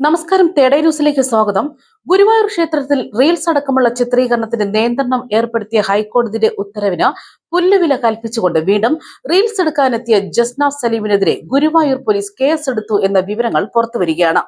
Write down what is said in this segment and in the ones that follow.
നമസ്കാരം തേടേ ന്യൂസിലേക്ക് സ്വാഗതം. ഗുരുവായൂർ ക്ഷേത്രത്തിൽ റീൽസ് അടക്കമുള്ള ചിത്രീകരണത്തിന് നിയന്ത്രണം ഏർപ്പെടുത്തിയ ഹൈക്കോടതിയുടെ ഉത്തരവിന് പുല്ലുവില കൽപ്പിച്ചുകൊണ്ട് വീണ്ടും റീൽസ് എടുക്കാനെത്തിയ ജസ്ന സലീമിനെതിരെ ഗുരുവായൂർ പോലീസ് കേസെടുത്തു എന്ന വിവരങ്ങൾ പുറത്തുവരികയാണ്.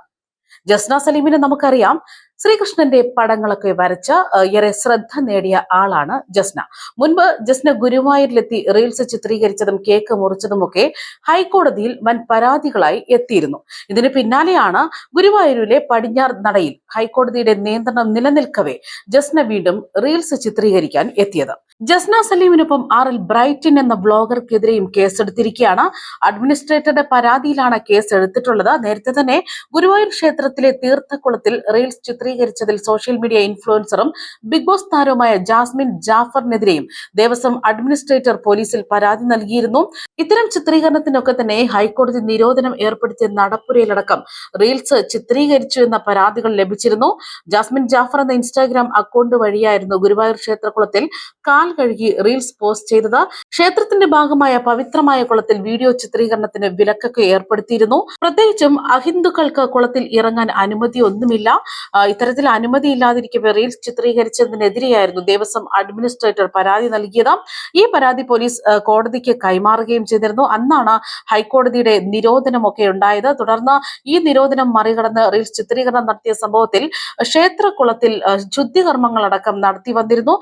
ജസ്ന സലീമിനെ നമുക്കറിയാം ശ്രീകൃഷ്ണന്റെ പടങ്ങളൊക്കെ വരച്ച ഏറെ ശ്രദ്ധ നേടിയ ആളാണ് ജസ്ന. മുൻപ് ജസ്ന ഗുരുവായൂരിലെത്തി റീൽസ് ചിത്രീകരിച്ചതും കേക്ക് മുറിച്ചതുമൊക്കെ ഹൈക്കോടതിയിൽ വൻ പരാതികളായി എത്തിയിരുന്നു. ഇതിന് പിന്നാലെയാണ് ഗുരുവായൂരിലെ പടിഞ്ഞാർ നടയിൽ ഹൈക്കോടതിയുടെ നിയന്ത്രണം നിലനിൽക്കവേ ജസ്ന വീണ്ടും റീൽസ് ചിത്രീകരിക്കാൻ എത്തിയത്. ജസ്ന സലീമിനൊപ്പം ആർ എൽ ബ്രൈറ്റിൻ എന്ന ബ്ലോഗർക്കെതിരെയും കേസെടുത്തിരിക്കുകയാണ് അഡ്മിനിസ്ട്രേറ്ററുടെ പരാതിയിലാണ് കേസ് എടുത്തിട്ടുള്ളത് നേരത്തെ തന്നെ ഗുരുവായൂർ ക്ഷേത്രത്തിലെ തീർത്ഥക്കുളത്തിൽ റീൽസ് ചിത്രീകരിച്ചതിൽ സോഷ്യൽ മീഡിയ ഇൻഫ്ലുവൻസറും ബിഗ് ബോസ് താരവുമായ ജാസ്മിൻ ജാഫറിനെതിരെയും ദേവസ്വം അഡ്മിനിസ്ട്രേറ്റർ പോലീസിൽ പരാതി നൽകിയിരുന്നു. ഇത്തരം ചിത്രീകരണത്തിനൊക്കെ തന്നെ ഹൈക്കോടതി നിരോധനം ഏർപ്പെടുത്തിയ നടപ്പുരയിലടക്കം റീൽസ് ചിത്രീകരിച്ചു എന്ന പരാതികൾ ലഭിച്ചിരുന്നു. ജാസ്മിൻ ജാഫർ എന്ന ഇൻസ്റ്റാഗ്രാം അക്കൗണ്ട് വഴിയായിരുന്നു ഗുരുവായൂർ ക്ഷേത്രകുളത്തിൽ കാൽ കഴുകി റീൽസ് പോസ്റ്റ് ചെയ്തത്. ക്ഷേത്രത്തിന്റെ ഭാഗമായ പവിത്രമായ കുളത്തിൽ വീഡിയോ ചിത്രീകരണത്തിന് വിലക്കൊക്കെ ഏർപ്പെടുത്തിയിരുന്നു. പ്രത്യേകിച്ചും അഹിന്ദുക്കൾക്ക് കുളത്തിൽ ഇറങ്ങാൻ അനുമതി ഒന്നുമില്ല ആ, ഇത്തരത്തിൽ അനുമതി ഇല്ലാതിരിക്കവേ റീൽസ് ചിത്രീകരിച്ചതിനെതിരെയായിരുന്നു ദേവസ്വം അഡ്മിനിസ്ട്രേറ്റർ പരാതി നൽകിയത്. ഈ പരാതി പോലീസ് കോടതിക്ക് കൈമാറുകയും ചെയ്തിരുന്നു. അന്നാണ് ഹൈക്കോടതിയുടെ നിരോധനമൊക്കെ ഉണ്ടായത്. തുടർന്ന് ഈ നിരോധനം മറികടന്ന് റീൽസ് ചിത്രീകരണം നടത്തിയ സംഭവത്തിൽ ക്ഷേത്രകുളത്തിൽ ശുദ്ധികർമ്മങ്ങളടക്കം നടത്തി വന്നിരുന്നു.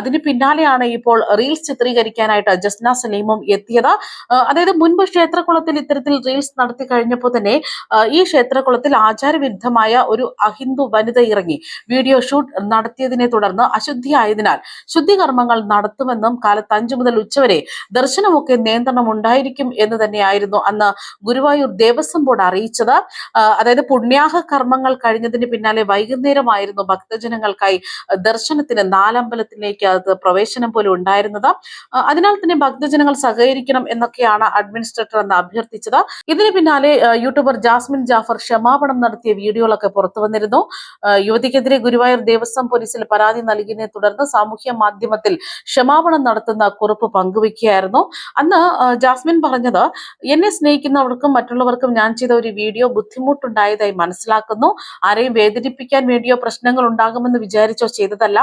അതിന് പിന്നാലെയാണ് ഇപ്പോൾ റീൽസ് ചിത്രീകരിക്കാനായിട്ട് ജസ്ന സലീമും എത്തിയത്. അതായത് മുൻപ് ക്ഷേത്രകുളത്തിൽ ഇത്തരത്തിൽ റീൽസ് നടത്തി കഴിഞ്ഞപ്പോൾ തന്നെ ഈ ക്ഷേത്രകുളത്തിൽ ആചാരവിരുദ്ധമായ ഒരു അഹിന്ദു വനിത ഇറങ്ങി. വീഡിയോ ഷൂട്ട് നടത്തിയതിനെ തുടർന്ന് അശുദ്ധിയായതിനാൽ ശുദ്ധികർമ്മങ്ങൾ നടത്തുമെന്നും കാലത്ത് അഞ്ചു മുതൽ ഉച്ചവരെ ദർശനമൊക്കെ നിയന്ത്രണം ഉണ്ടായിരിക്കും എന്ന് തന്നെയായിരുന്നു അന്ന് ഗുരുവായൂർ ദേവസ്വം ബോർഡ് അറിയിച്ചത്. അതായത് പുണ്യാഹ കർമ്മങ്ങൾ കഴിഞ്ഞതിന് പിന്നാലെ വൈകുന്നേരമായിരുന്നു ഭക്തജനങ്ങൾക്കായി ദർശനത്തിന് നാലമ്പലത്തിലേക്ക് അത് പ്രവേശനം പോലും ഉണ്ടായിരുന്നത്. അതിനാൽ തന്നെ ഭക്തജനങ്ങൾ സഹകരിക്കണം എന്നൊക്കെയാണ് അഡ്മിനിസ്ട്രേറ്റർ എന്ന് അഭ്യർത്ഥിച്ചത്. ഇതിന് പിന്നാലെ യൂട്യൂബർ ജാസ്മിൻ ജാഫർ ക്ഷമാപണം നടത്തിയ വീഡിയോകളൊക്കെ പുറത്തു വന്നിരുന്നു. യുവതിക്കെതിരെ ഗുരുവായൂർ ദേവസ്വം പോലീസിൽ പരാതി നൽകിയതിനെ തുടർന്ന് സാമൂഹ്യ മാധ്യമത്തിൽ ക്ഷമാപണം നടത്തുന്ന കുറിപ്പ് പങ്കുവെക്കുകയായിരുന്നു. അന്ന് ജാസ്മിൻ പറഞ്ഞത് എന്നെ സ്നേഹിക്കുന്നവർക്കും മറ്റുള്ളവർക്കും ഞാൻ ചെയ്ത ഒരു വീഡിയോ ബുദ്ധിമുട്ടുണ്ടായതായി മനസ്സിലാക്കുന്നു. ആരെയും വേദനിപ്പിക്കാൻ വേണ്ടിയോ പ്രശ്നങ്ങൾ ഉണ്ടാകുമെന്ന് വിചാരിച്ചോ ചെയ്തതല്ല.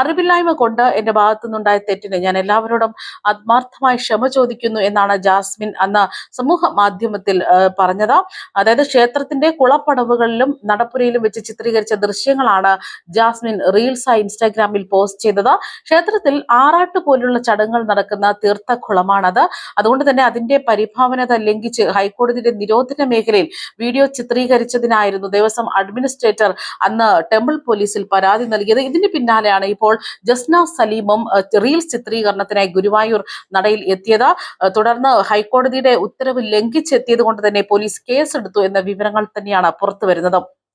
അറിവില്ലായ്മ കൊണ്ട് എന്റെ ഭാഗത്തുനിന്നുണ്ടായ തെറ്റിന് ഞാൻ എല്ലാവരോടും ആത്മാർത്ഥമായി ക്ഷമ ചോദിക്കുന്നു എന്നാണ് ജാസ്മിൻ അന്ന് സമൂഹ മാധ്യമത്തിൽ പറഞ്ഞത്. അതായത് ക്ഷേത്രത്തിന്റെ കുളപ്പടവുകളിലും നടപ്പുരയിലും വെച്ച് ചിത്രീകരിച്ച ദൃശ്യങ്ങളാണ് ജാസ്മിൻ റീൽസായി ഇൻസ്റ്റാഗ്രാമിൽ പോസ്റ്റ് ചെയ്തത്. ക്ഷേത്രത്തിൽ ആറാട്ട് പോലുള്ള ചടങ്ങുകൾ നടക്കുന്ന തീർത്ഥക്കുളമാണത്. അതുകൊണ്ട് തന്നെ അതിന്റെ പരിഭാവനത ലംഘിച്ച് ഹൈക്കോടതിയുടെ നിരോധന മേഖലയിൽ വീഡിയോ ചിത്രീകരിച്ചതിനായിരുന്നു ദേവസ്വം അഡ്മിനിസ്ട്രേറ്റർ അന്ന് ടെമ്പിൾ പോലീസിൽ പരാതി നൽകിയത്. ഇതിന് പിന്നാലെയാണ് ഇപ്പോൾ ജസ്ന സലീമും റീൽസ് ചിത്രീകരണത്തിനായി ഗുരുവായൂർ നടയിൽ എത്തിയത്. തുടർന്ന് ഹൈക്കോടതിയുടെ ഉത്തരവ് ലംഘിച്ചെത്തിയത് കൊണ്ട് തന്നെ പോലീസ് കേസെടുത്തു എന്ന വിവരങ്ങൾ തന്നെയാണ് പുറത്തു വരുന്നത്